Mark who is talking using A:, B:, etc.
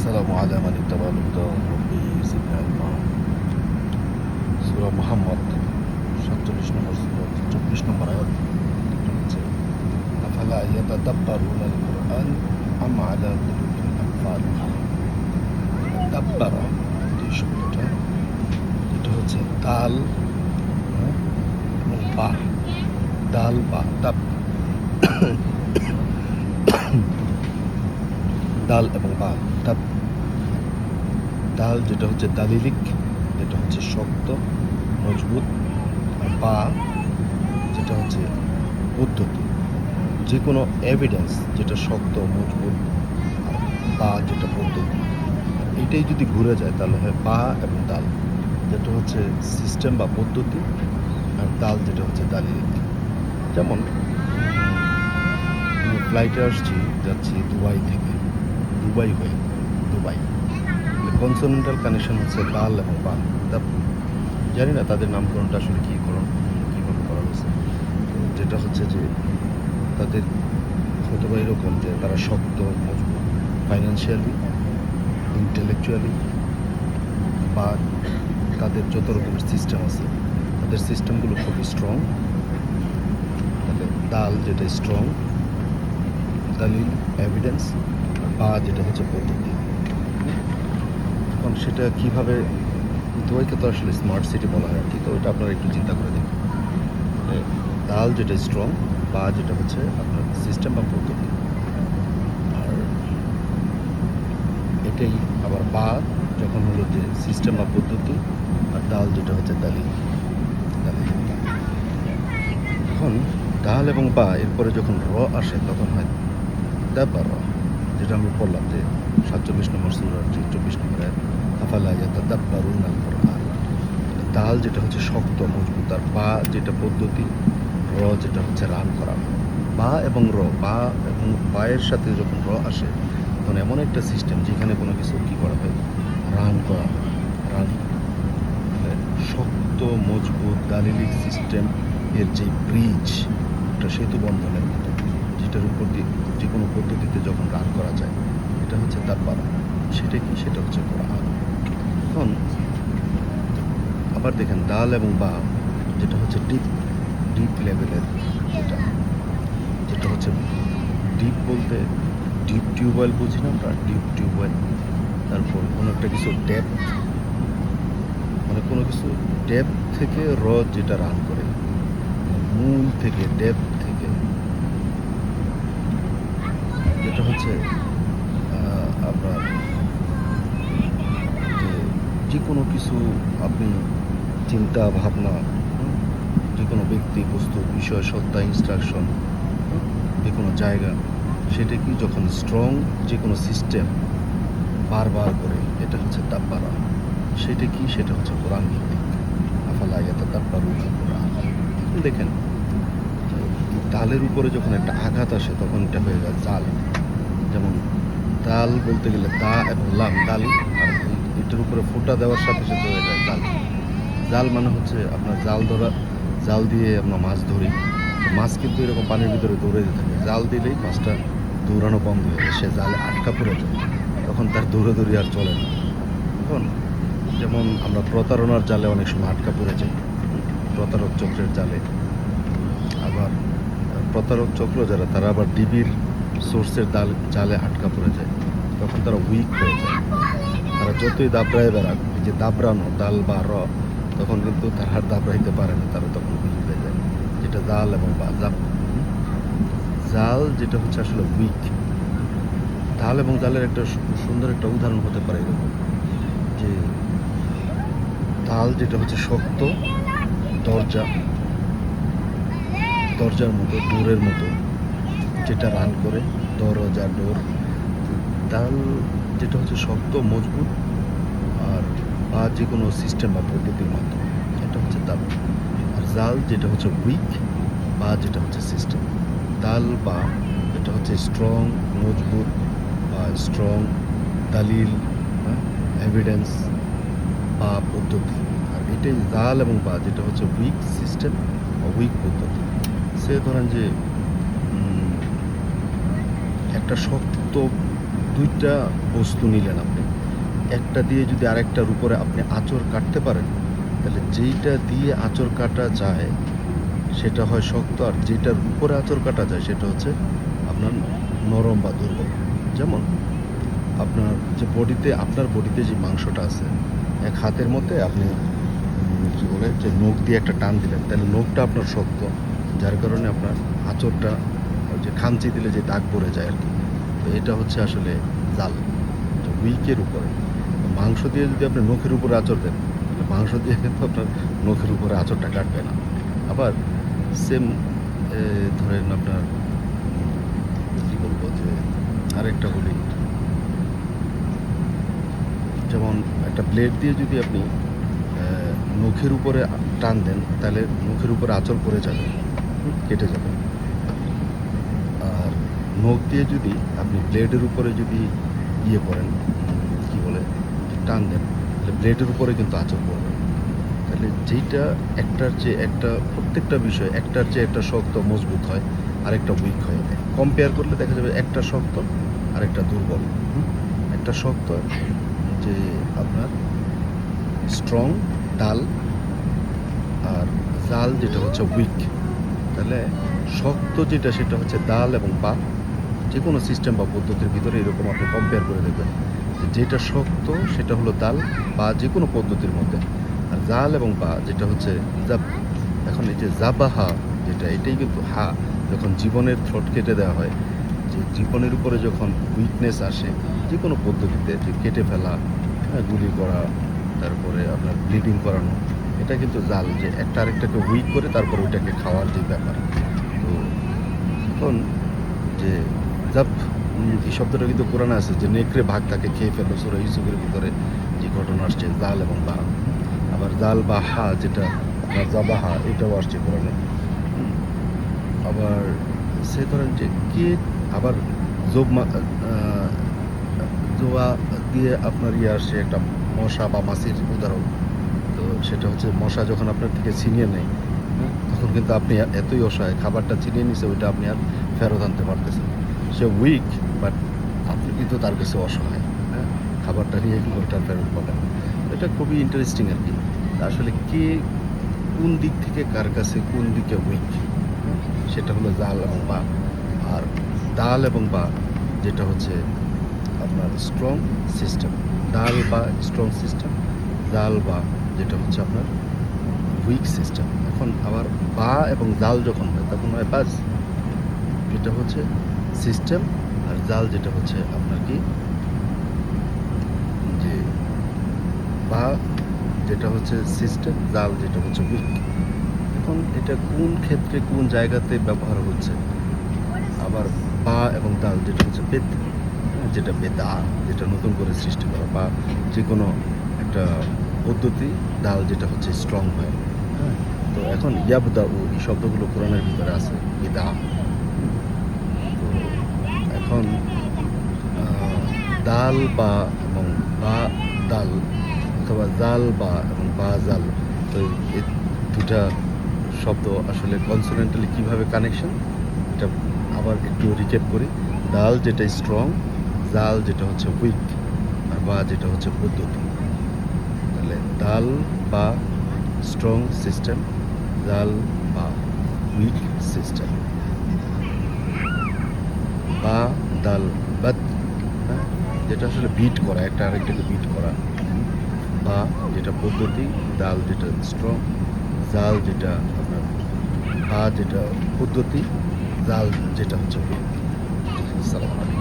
A: والسلام على من اتبع الهدى ربي زدنا علما সুরা মোহাম্মদ সাতচল্লিশ নম্বর সুরা চব্বিশ নম্বর আয়াত এটা হচ্ছে আফালা ইয়াতাদাব্বারুনা আল কুরআন আম আলা কুলুবিন আকফালুহা দাব্বারা যে শব্দটা এটা হচ্ছে দাল হ্যাঁ, এবং বা দাল বা দাব দাল এবং বা দাল যেটা হচ্ছে দালিলিক, যেটা হচ্ছে শক্ত, মজবুত, আর বা যেটা হচ্ছে পদ্ধতি যে কোনো এভিডেন্স যেটা শক্ত, মজবুত, আর বা যেটা পদ্ধতি এটাই যদি ঘুরে যায়, তাহলে হয় পা এবং দাল যেটা হচ্ছে সিস্টেম বা পদ্ধতি, আর দাল যেটা হচ্ছে দালিলিক। যেমন ফ্লাইটে আসছি, যাচ্ছি দুবাই থেকে। দুবাই হয়ে, দুবাই। কনসোনেন্টাল কানেকশন হচ্ছে দাল এবং বা তা জানি না তাদের নামকরণটা আসলে কী করণ কীভাবে করা হয়েছে। যেটা হচ্ছে যে তাদের হয়তোবা এরকম যে তারা শক্ত, মজবুত ফাইন্যান্সিয়ালি ইন্টেলেকচুয়ালি বা তাদের যত রকমের সিস্টেম আছে, তাদের সিস্টেমগুলো খুবই স্ট্রং তাহলে দাল যেটা স্ট্রং দালিল এভিডেন্স বা যেটা হচ্ছে পদ্ধতি। এখন সেটা কীভাবে দুবাইকে তো আসলে স্মার্ট সিটি বলা হয় আর কি, তো ওইটা আপনারা একটু চিন্তা করে দেখুন। মানে দাল যেটা স্ট্রং বা যেটা হচ্ছে আপনার সিস্টেম বা পদ্ধতি আর এটাই আবার বা যখন হলো যে সিস্টেম বা পদ্ধতি আর ডাল যেটা হচ্ছে দালিল এখন ডাল এবং বা এরপরে যখন র আসে, তখন হয় দাব্বা র, যেটা আমি বললাম যে সাতচল্লিশ নম্বর সুরার যে চব্বিশ নম্বরে আফালা ইয়াতা দাব্বারুন আল কোরআন দাল যেটা হচ্ছে শক্ত, মজবুত, আর বা যেটা পদ্ধতি, র যেটা হচ্ছে রান করা। বা এবং র, বা এবং বায়ের সাথে যখন র আসে, তখন এমন একটা সিস্টেম যেখানে কোনো কিছু কী করা হয়? রান করা হয়। রান মানে শক্ত, মজবুত, দালিলিক সিস্টেম এর যে ব্রিজ একটা সেতু বন্ধনের মতো, যেটার উপর দিয়ে যে কোনো পদ্ধতিতে যখন রান করা যায়, এটা হচ্ছে দাব্বারা সেটা কি? সেটা হচ্ছে কোরআন। এখন আবার দেখেন দাল এবং বা যেটা হচ্ছে ডিপ ডিপ লেভেলের যেটা। যেটা হচ্ছে ডিপ বলতে ডিপ টিউবওয়েল বুঝি না আমরা? ডিপ টিউবওয়েল তারপর কোনো একটা কিছু ডেপথ মানে কোনো কিছু ডেপথ থেকে র যেটা রান করে মূল থেকে ডেপথ থেকে। যেটা হচ্ছে আপনার যে কোনো কিছু আপনি চিন্তা, ভাবনা যে কোনো ব্যক্তি, বস্তু, বিষয়, সত্তা ইনস্ট্রাকশন যে কোনো জায়গা সেটা কি যখন স্ট্রং যে কোনো সিস্টেম বারবার করে, এটা হচ্ছে দাব্বারা সেটা কি সেটা হচ্ছে কোরআন ভিত্তিক। আফালা ইয়াতা কোরআন। দেখেন, তালের উপরে যখন একটা আঘাত আসে, তখন এটা হয়ে যায় জাল যেমন তাল বলতে গেলে তা এবং লাম। এই- এটার উপরে ফোঁটা দেওয়ার সাথে সাথে হয়ে যায় জাল। জাল মানে হচ্ছে আপনার জাল ধরা, জাল দিয়ে আমরা মাছ ধরি। মাছ কিন্তু এরকম পানির ভিতরে দৌড়ে যেতে থাকে। জাল দিলেই মাছটা দৌড়ানো বন্ধ হয়ে যায়। সে জালে আটকা পড়ে যায়। তখন তার দৌড়ে দৌড়াদৌড়ি আর চলে না। এখন যেমন আমরা প্রতারণার জালে অনেক সময় আটকা পড়ে যাই। প্রতারক চক্রের জালে। আবার প্রতারক চক্র যারা, তারা আবার ডিবির সোর্সের জালে আটকা পড়ে যায়। তখন তারা উইক হয়ে যায়। যতই দাবড়ায় বেড়াক যে দাবড়ানো দাল বা র, তখন কিন্তু তার আর দাবড়াইতে পারে না, তারা তখন হয়ে যায় যেটা জাল এবং বা জাল যেটা হচ্ছে আসলে উইক। জাল এবং জালের একটা সুন্দর একটা উদাহরণ হতে পারে এরকম, যে তাল যেটা হচ্ছে শক্ত দরজা, দরজার মতো, ডোরের মতো, যেটা রান করে, দরজা, ডোর তাল যেটা হচ্ছে শক্ত, মজবুত বা যে কোনো সিস্টেম বা পদ্ধতির মাধ্যমে। এটা হচ্ছে তাল। আর জাল যেটা হচ্ছে উইক বা যেটা হচ্ছে সিস্টেম দাল বা এটা হচ্ছে স্ট্রং মজবুত বা স্ট্রং দালিল এভিডেন্স বা পদ্ধতি। আর এটাই জাল এবং বা যেটা হচ্ছে উইক সিস্টেম বা উইক পদ্ধতি। সে ধরেন যে একটা শক্ত দুইটা বস্তু নিলেন আপনি। একটা দিয়ে যদি আরেকটার উপরে আপনি আঁচড় কাটতে পারেন, তাহলে যেইটা দিয়ে আঁচড় কাটা যায়, সেটা হয় শক্ত, আর যেটার উপরে আঁচড় কাটা যায়, সেটা হচ্ছে আপনার নরম বা দুর্বল। যেমন আপনার যে বডিতে, আপনার বডিতে যে মাংসটা আছে, এক হাতের মধ্যে আপনি কী বলে, যে নখ দিয়ে একটা টান দিলেন, তাহলে নখটা আপনার শক্ত, যার কারণে আপনার আঁচড়টা যে খামচি দিলে যে দাগ পড়ে যায় আর কি। তো এটা হচ্ছে আসলে জাল উইকের উপরে। মাংস দিয়ে যদি আপনি নখের উপরে আঁচড় দেন মাংস দিয়ে কিন্তু আপনার নখের উপরে আঁচড়টা কাটবে না। আবার সেম ধরেন আপনার কি বলব যে, আরেকটা বলি। যেমন একটা ব্লেড দিয়ে যদি আপনি নখের উপরে টান দেন, তাহলে নখের উপরে আঁচড় পড়ে যাবে কেটে যাবে। আর নখ দিয়ে যদি আপনি ব্লেডের উপরে যদি ইয়ে করেন টান দেন, তাহলে ব্লেডের উপরে কিন্তু আঁচড় পড়বে তাহলে যেইটা একটার চেয়ে একটা, প্রত্যেকটা বিষয় একটার চেয়ে একটা শক্ত মজবুত হয় আর একটা উইক হয় কম্পেয়ার করলে দেখা যাবে একটা শক্ত আর একটা দুর্বল একটা শক্ত যে আপনার স্ট্রং ডাল আর জাল যেটা হচ্ছে উইক তাহলে শক্ত যেটা সেটা হচ্ছে ডাল এবং পা যে কোনো সিস্টেম বা পদ্ধতির ভিতরে এরকম আপনি কম্পেয়ার করে দেখবেন। যেটা শক্ত সেটা হলো দাল বা যে কোনো পদ্ধতির মধ্যে। আর জাল এবং পা যেটা হচ্ছে জাব। এখন এই যে জাবাহা যেটা এটাই কিন্তু হা যখন জীবনের থ্রোট কেটে দেওয়া হয় যে জীবনের উপরে যখন উইকনেস আসে যে কোনো পদ্ধতিতে যে কেটে ফেলা হ্যাঁ, গুলি করা তারপরে আপনার ব্লিডিং করানো এটা কিন্তু জাল যে একটা আরেকটাকে উইক করে তারপরে ওইটাকে খাওয়ার যে ব্যাপার। তো এখন যে উম, এই শব্দটা কিন্তু কোরআনে আছে যে নেকড়ে ভাগ তাকে খেয়ে ফেলো সুরা ইউসুফের ভিতরে যে ঘটনা আসছে, জাল এবং বা। আবার জাল বা হা যেটা আপনার জাবাহা এটাও আসছে কোরআনে। আবার সে ধরেন যে কে আবার মা- জোয়া দিয়ে আপনার ইয়ে আসছে একটা মশা বা মাছির উদাহরণ। তো সেটা হচ্ছে মশা যখন আপনার থেকে ছিনিয়ে নেয়, তখন কিন্তু আপনি এতই অসহায়, খাবারটা ছিনিয়ে নিছে, ওইটা আপনি আর ফেরত আনতে পারতেছেন সে উইক বাট আপনি কিন্তু তার কাছে অসহায় হ্যাঁ? খাবারটা নিয়ে ওইটা ফেরত পাবেন এটা খুবই ইন্টারেস্টিং আর কি। আসলে কে কোন দিক থেকে কার কাছে কোন দিকে উইক সেটা হলো জাল এবং বা। আর ডাল এবং বা, যেটা হচ্ছে আপনার স্ট্রং সিস্টেম ডাল বা স্ট্রং সিস্টেম জাল বা, যেটা হচ্ছে আপনার উইক সিস্টেম এখন আবার বা এবং জাল যখন হয়, তখন হয় বাস। যেটা হচ্ছে সিস্টেম জাল যেটা হচ্ছে আপনার কি? যে বা যেটা হচ্ছে সিস্টেম, জাল যেটা হচ্ছে উইক এখন এটা কোন ক্ষেত্রে কোন জায়গাতে ব্যবহার হচ্ছে? আবার বা এবং দাল যেটা হচ্ছে বেদ যেটা বেদা যেটা নতুন করে সৃষ্টি করা বা যে কোনো একটা পদ্ধতি ডাল যেটা হচ্ছে স্ট্রং হয়। হ্যাঁ? তো এখন ইয়াবদা ও এই শব্দগুলো কোরআনের ভিতরে আছে বেদা এখন দাল, বা এবং বা দাল, অথবা জাল, বা এবং বা জাল। তো এই দুটা শব্দ আসলে কনসোনেন্টালি কীভাবে কানেকশন এটা আবার একটু রিকেপ করি। ডাল যেটা স্ট্রং জাল যেটা হচ্ছে উইক আর বা যেটা হচ্ছে পদ্ধতি তাহলে দাল, বা স্ট্রং সিস্টেম জাল, বা উইক সিস্টেম বা দাল বা হ্যাঁ? যেটা আসলে বিট করা, একটা আরেকটাকে বিট করা। বা যেটা পদ্ধতি দাল যেটা স্ট্রং জাল যেটা আপনার বা যেটা পদ্ধতি, জাল যেটা হচ্ছে সালাম আলাইকুম।